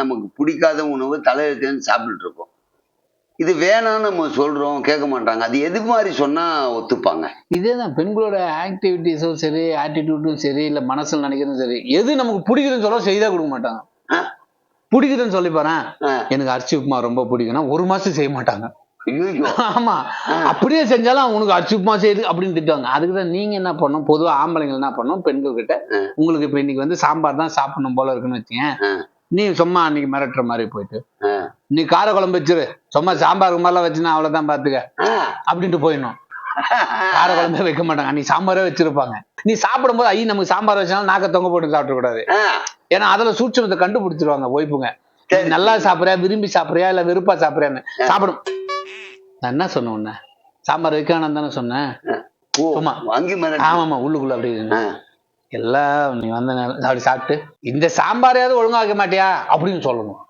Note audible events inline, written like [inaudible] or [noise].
நமக்கு பிடிக்காத உணவு தலையெழுத்தேன்னு சாப்பிட்டுட்டு இருக்கோம் இது வேணாம்னு நம்ம சொல்றோம் கேட்க மாட்டாங்க. அது எது மாதிரி சொன்னா ஒத்துப்பாங்க. இதே தான் பெண்களோட ஆக்டிவிட்டிஸும் சரி ஆட்டிடியூட்டும் சரி இல்லை மனசில் நினைக்கிறதும் சரி எது நமக்கு பிடிக்குதுன்னு சொல்ல செய்தா கொடுக்க மாட்டாங்க. பிடிக்குதுன்னு சொல்லி பாறேன் ஆ. எனக்கு அரிசி உப்புமா ரொம்ப பிடிக்கும்னா ஒரு மாசம் செய்ய மாட்டாங்க. ஆமா. அப்படியே செஞ்சாலும் உனக்கு அரிசி உப்புமா செய்யுது அப்படின்னு திட்டுவாங்க. அதுக்கு தான் நீங்க என்ன பண்ணணும்? பொதுவா ஆம்பளைங்க என்ன பண்ணணும்? பெண்கள் கிட்ட உங்களுக்கு இப்ப இன்னைக்கு வந்து சாம்பார் தான் சாப்பிடணும் போல இருக்குன்னு வச்சுங்க. நீ சும்மா அன்னைக்கு மிரட்டுற மாதிரி போயிட்டு. நீ கார குழம்பு வச்சிரு சும்மா சாம்பாருக்கு மாதிரிலாம் வச்சுனா அவ்வளவுதான் பாத்துக்க. அப்படின்ட்டு போயிடணும். [laughs] கார குழம்பே வைக்க மாட்டாங்க. நீ சாம்பாரே வச்சிருப்பாங்க. நீ சாப்பிடும்போது ஐய் நமக்கு சாம்பார் வச்சாலும் நாக்க தொங்க போட்டு சாப்பிட கூடாது. ஏன்னா அதுல சூட்சமத்தை கண்டுபிடிச்சிருவாங்க ஒய்ப்புங்க நல்லா சாப்பிடுறியா விரும்பி சாப்பிடுறியா இல்ல வெறுப்பா சாப்பிடுறியான்னு சாப்பிடும். நான் என்ன சொன்னேன் உன்ன? சாம்பார் வைக்க வேணாம் தானே சொன்னேன். மிரட்டு. ஆமாமா உள்ளுக்குள்ள அப்படி. எல்லாம் நீ வந்த அப்படி சாப்பிட்டு இந்த சாம்பாரையாவது ஒழுங்கா வைக்க மாட்டியா? அப்படின்னு சொல்லணும்.